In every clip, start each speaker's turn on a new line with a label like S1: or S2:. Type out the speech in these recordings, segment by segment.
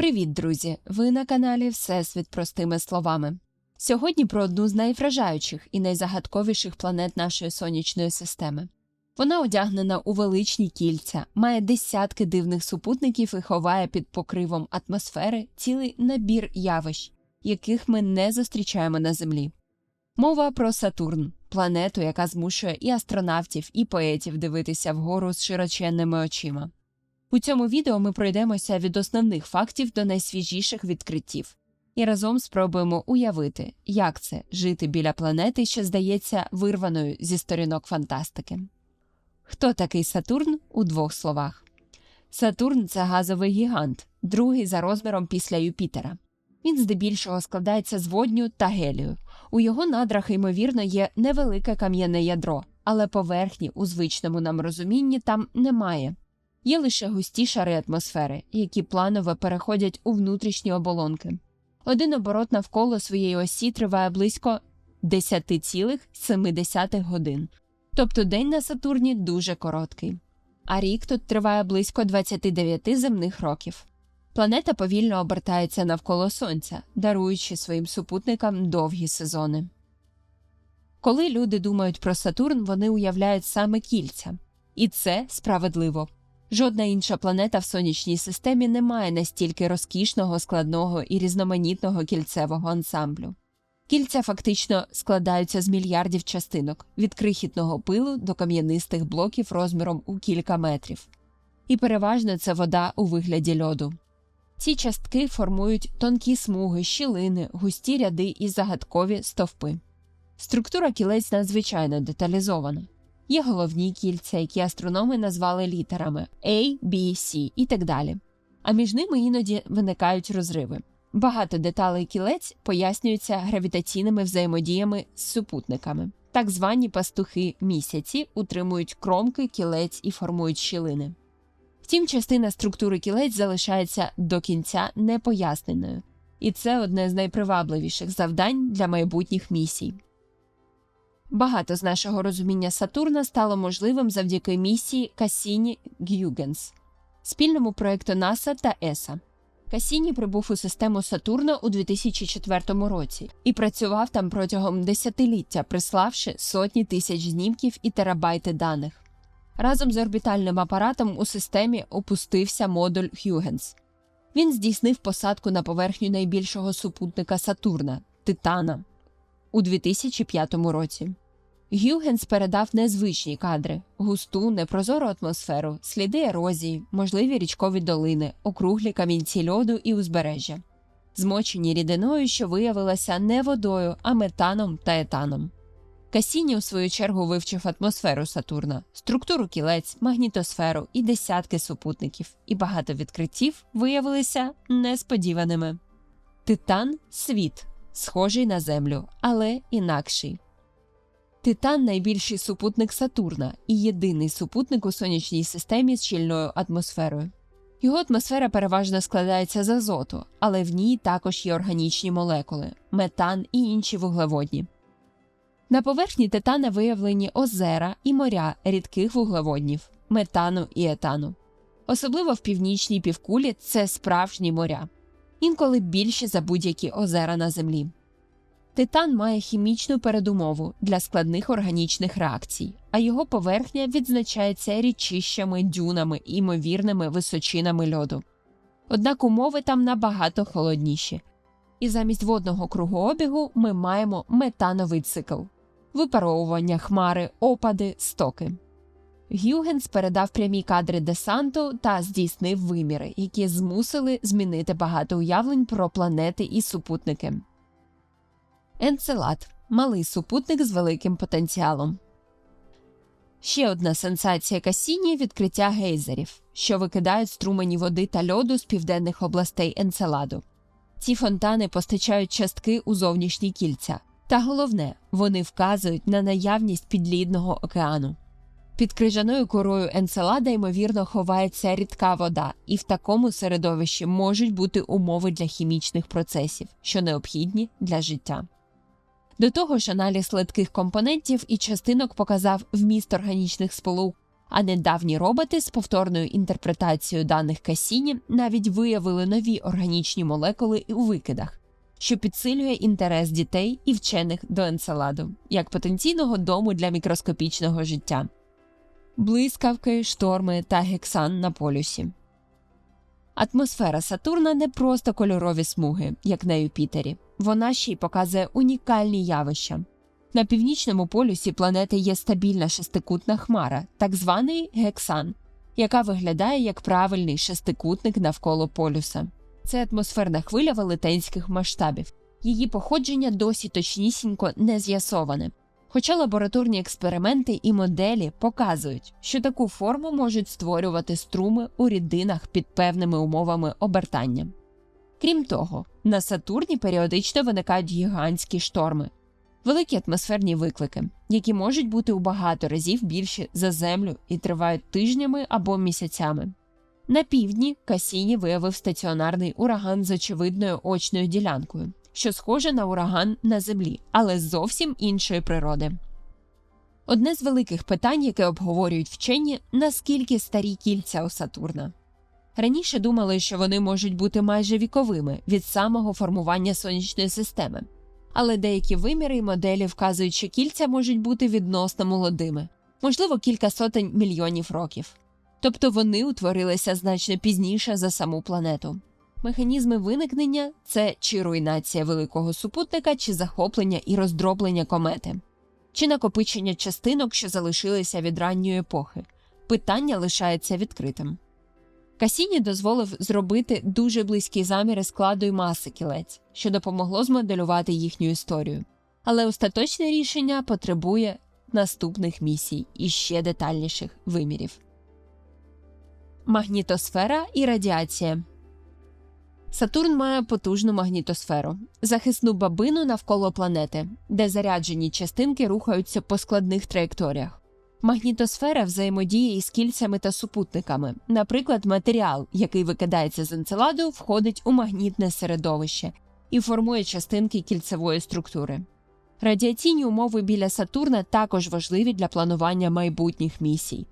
S1: Привіт, друзі! Ви на каналі Всесвіт простими словами. Сьогодні про одну з найвражаючих і найзагадковіших планет нашої сонячної системи. Вона одягнена у величні кільця, має десятки дивних супутників і ховає під покривом атмосфери цілий набір явищ, яких ми не зустрічаємо на Землі. Мова про Сатурн, планету, яка змушує і астронавтів, і поетів дивитися вгору з широченними очима. У цьому відео ми пройдемося від основних фактів до найсвіжіших відкриттів і разом спробуємо уявити, як це жити біля планети, що здається вирваною зі сторінок фантастики. Хто такий Сатурн у двох словах? Сатурн це газовий гігант, другий за розміром після Юпітера. Він здебільшого складається з водню та гелію. У його надрах, ймовірно, є невелике кам'яне ядро, але поверхні у звичному нам розумінні там немає. Є лише густі шари атмосфери, які планово переходять у внутрішні оболонки. Один оборот навколо своєї осі триває близько 10,7 годин, тобто день на Сатурні дуже короткий. А рік тут триває близько 29 земних років. Планета повільно обертається навколо Сонця, даруючи своїм супутникам довгі сезони. Коли люди думають про Сатурн, вони уявляють саме кільця. І це справедливо. Жодна інша планета в сонячній системі не має настільки розкішного, складного і різноманітного кільцевого ансамблю. Кільця фактично складаються з мільярдів частинок від крихітного пилу до кам'янистих блоків розміром у кілька метрів. І переважно це вода у вигляді льоду. Ці частки формують тонкі смуги, щілини, густі ряди і загадкові стовпи. Структура кілець надзвичайно деталізована. Є головні кільця, які астрономи назвали літерами A, B, C і так далі. А між ними іноді виникають розриви. Багато деталей кілець пояснюються гравітаційними взаємодіями з супутниками. Так звані пастухи місяці утримують кромки, кілець і формують щілини. Втім, частина структури кілець залишається до кінця непоясненою, і це одне з найпривабливіших завдань для майбутніх місій. Багато з нашого розуміння Сатурна стало можливим завдяки місії Кассіні Гюгенс, спільному проєкту НАСА та ЕСА. Кассіні прибув у систему Сатурна у 2004 році і працював там протягом десятиліття, приславши сотні тисяч знімків і терабайти даних. Разом з орбітальним апаратом у системі опустився модуль Хюгенс. Він здійснив посадку на поверхню найбільшого супутника Сатурна Титана у 2005 році. Гюгенс передав незвичні кадри, густу, непрозору атмосферу, сліди ерозії, можливі річкові долини, округлі камінці льоду і узбережжя, змочені рідиною, що виявилася не водою, а метаном та етаном. Касіні, у свою чергу, вивчив атмосферу Сатурна, структуру кілець, магнітосферу і десятки супутників, і багато відкриттів виявилися несподіваними. Титан світ, схожий на Землю, але інакший. Титан найбільший супутник Сатурна і єдиний супутник у сонячній системі з щільною атмосферою. Його атмосфера переважно складається з азоту, але в ній також є органічні молекули, метан і інші вуглеводні. На поверхні титана виявлені озера і моря рідких вуглеводнів, метану і етану. Особливо в північній півкулі це справжні моря, інколи більші за будь-які озера на землі. Титан має хімічну передумову для складних органічних реакцій, а його поверхня відзначається річищами, дюнами і ймовірними височинами льоду. Однак умови там набагато холодніші, і замість водного кругообігу ми маємо метановий цикл випаровування хмари, опади, стоки. Гюгенс передав прямі кадри десанту та здійснив виміри, які змусили змінити багато уявлень про планети і супутники. Енцелад малий супутник з великим потенціалом. Ще одна сенсація Касіні відкриття гейзерів, що викидають струмені води та льоду з південних областей Енцеладу. Ці фонтани постачають частки у зовнішні кільця, та головне, вони вказують на наявність підлідного океану. Під крижаною корою Енцелада, ймовірно, ховається рідка вода, і в такому середовищі можуть бути умови для хімічних процесів, що необхідні для життя. До того ж, аналіз литких компонентів і частинок показав вміст органічних сполук А недавні роботи з повторною інтерпретацією даних Касіні навіть виявили нові органічні молекули у викидах, що підсилює інтерес дітей і вчених до енцеладу як потенційного дому для мікроскопічного життя, блискавки, шторми та гексан на полюсі. Атмосфера Сатурна не просто кольорові смуги, як на Юпітері, вона ще й показує унікальні явища. На північному полюсі планети є стабільна шестикутна хмара, так званий гексан, яка виглядає як правильний шестикутник навколо полюса. Це атмосферна хвиля велетенських масштабів. Її походження досі точнісінько не з'ясоване. Хоча лабораторні експерименти і моделі показують, що таку форму можуть створювати струми у рідинах під певними умовами обертання. Крім того, на Сатурні періодично виникають гігантські шторми, великі атмосферні виклики, які можуть бути у багато разів більші за Землю і тривають тижнями або місяцями. На півдні Касіні виявив стаціонарний ураган з очевидною очною ділянкою, що схоже на ураган на Землі, але зовсім іншої природи. Одне з великих питань, яке обговорюють вчені, наскільки старі кільця у Сатурна. Раніше думали, що вони можуть бути майже віковими від самого формування сонячної системи, але деякі виміри і моделі вказують, що кільця можуть бути відносно молодими, можливо, кілька сотень мільйонів років. Тобто вони утворилися значно пізніше за саму планету. Механізми виникнення це чи руйнація великого супутника, чи захоплення і роздроблення комети, чи накопичення частинок, що залишилися від ранньої епохи. Питання лишається відкритим. Касіні дозволив зробити дуже близькі заміри складу і маси кілець, що допомогло змоделювати їхню історію. Але остаточне рішення потребує наступних місій і ще детальніших вимірів. Магнітосфера і радіація Сатурн має потужну магнітосферу, захисну бабину навколо планети, де заряджені частинки рухаються по складних траєкторіях. Магнітосфера взаємодіє із кільцями та супутниками. Наприклад, матеріал, який викидається з енцеладу, входить у магнітне середовище і формує частинки кільцевої структури. Радіаційні умови біля Сатурна також важливі для планування майбутніх місій.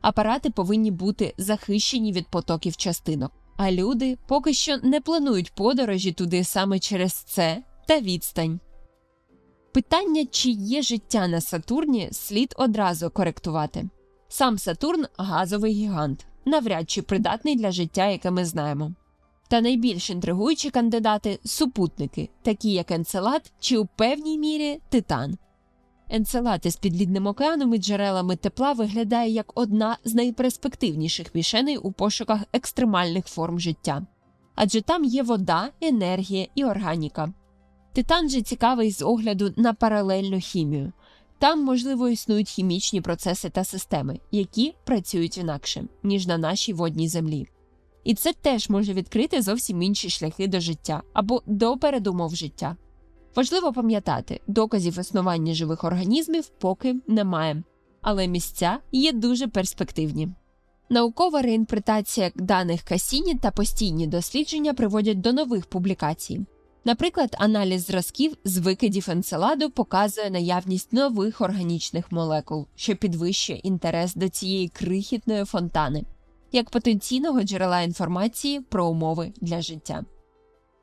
S1: Апарати повинні бути захищені від потоків частинок, а люди поки що не планують подорожі туди саме через це та відстань. Питання, чи є життя на Сатурні, слід одразу коректувати. Сам Сатурн газовий гігант, навряд чи придатний для життя, яке ми знаємо. Та найбільш інтригуючі кандидати супутники, такі як Енцелад чи у певній мірі Титан. Енцелад із підлідним океаном і джерелами тепла виглядає як одна з найперспективніших мішеней у пошуках екстремальних форм життя. Адже там є вода, енергія і органіка. Титан же цікавий з огляду на паралельну хімію. Там, можливо, існують хімічні процеси та системи, які працюють інакше, ніж на нашій водній землі. І це теж може відкрити зовсім інші шляхи до життя або до передумов життя. Важливо пам'ятати, доказів існування живих організмів поки немає, але місця є дуже перспективні. Наукова реінтерпретація даних Касіні та постійні дослідження приводять до нових публікацій. Наприклад, аналіз зразків з викидів енцеладу показує наявність нових органічних молекул, що підвищує інтерес до цієї крихітної фонтани, як потенційного джерела інформації про умови для життя.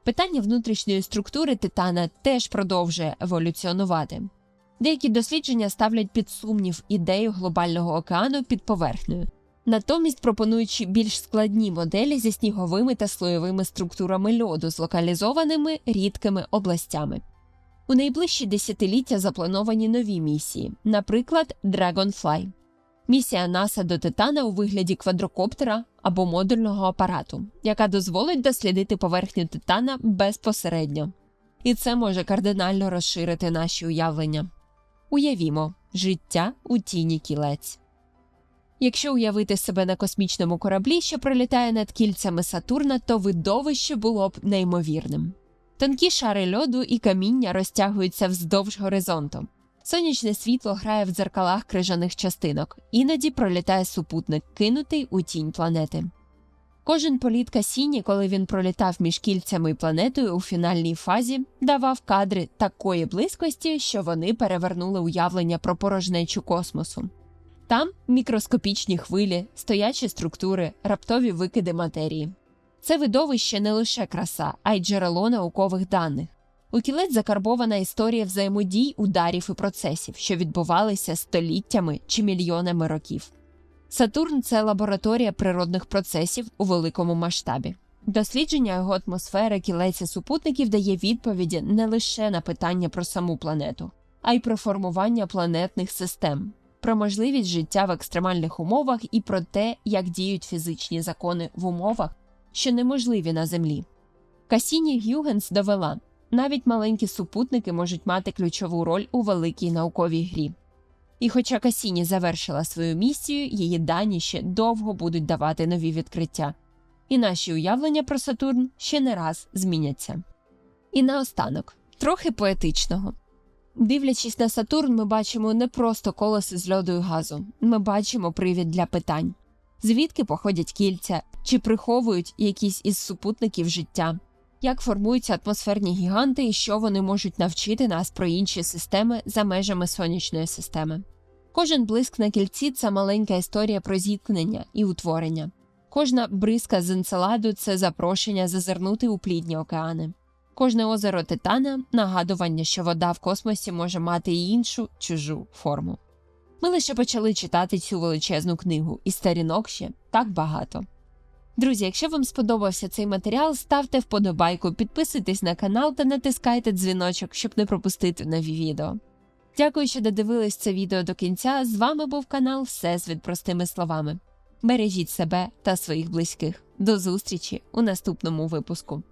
S1: Питання внутрішньої структури титана теж продовжує еволюціонувати. Деякі дослідження ставлять під сумнів ідею глобального океану під поверхнею, натомість пропонуючи більш складні моделі зі сніговими та слоєвими структурами льоду з локалізованими рідкими областями. У найближчі десятиліття заплановані нові місії, наприклад, Dragonfly. Місія НАСА до Титана у вигляді квадрокоптера або модульного апарату, яка дозволить дослідити поверхню Титана безпосередньо. І це може кардинально розширити наші уявлення. Уявімо, життя у тіні кілець. Якщо уявити себе на космічному кораблі, що пролітає над кільцями Сатурна, то видовище було б неймовірним. Тонкі шари льоду і каміння розтягуються вздовж горизонту. Сонячне світло грає в дзеркалах крижаних частинок, іноді пролітає супутник, кинутий у тінь планети. Кожен політ Касіні, коли він пролітав між кільцями і планетою у фінальній фазі, давав кадри такої близькості, що вони перевернули уявлення про порожнечу космосу. Там мікроскопічні хвилі, стоячі структури, раптові викиди матерії. Це видовище не лише краса, а й джерело наукових даних. У кілець закарбована історія взаємодій, ударів і процесів, що відбувалися століттями чи мільйонами років. Сатурн це лабораторія природних процесів у великому масштабі. Дослідження його атмосфери кілець і супутників дає відповіді не лише на питання про саму планету, а й про формування планетних систем, про можливість життя в екстремальних умовах і про те, як діють фізичні закони в умовах, що неможливі на Землі. Касіні Гюгенс довела, навіть маленькі супутники можуть мати ключову роль у великій науковій грі. І хоча Касіні завершила свою місію, її дані ще довго будуть давати нові відкриття, і наші уявлення про Сатурн ще не раз зміняться. І наостанок, трохи поетичного. Дивлячись на Сатурн, ми бачимо не просто колеси з льоду і газу, ми бачимо привід для питань звідки походять кільця, чи приховують якісь із супутників життя, як формуються атмосферні гіганти і що вони можуть навчити нас про інші системи за межами сонячної системи. Кожен блиск на кільці це маленька історія про зіткнення і утворення. Кожна бризка з енцеладу це запрошення зазирнути у плідні океани. Кожне озеро Титана нагадування, що вода в космосі може мати і іншу чужу форму. Ми лише почали читати цю величезну книгу, і сторінок ще так багато. Друзі, якщо вам сподобався цей матеріал, ставте вподобайку, підписуйтесь на канал та натискайте дзвіночок, щоб не пропустити нові відео. Дякую, що додивились це відео до кінця. З вами був канал Всесвіт простими словами. Бережіть себе та своїх близьких. До зустрічі у наступному випуску.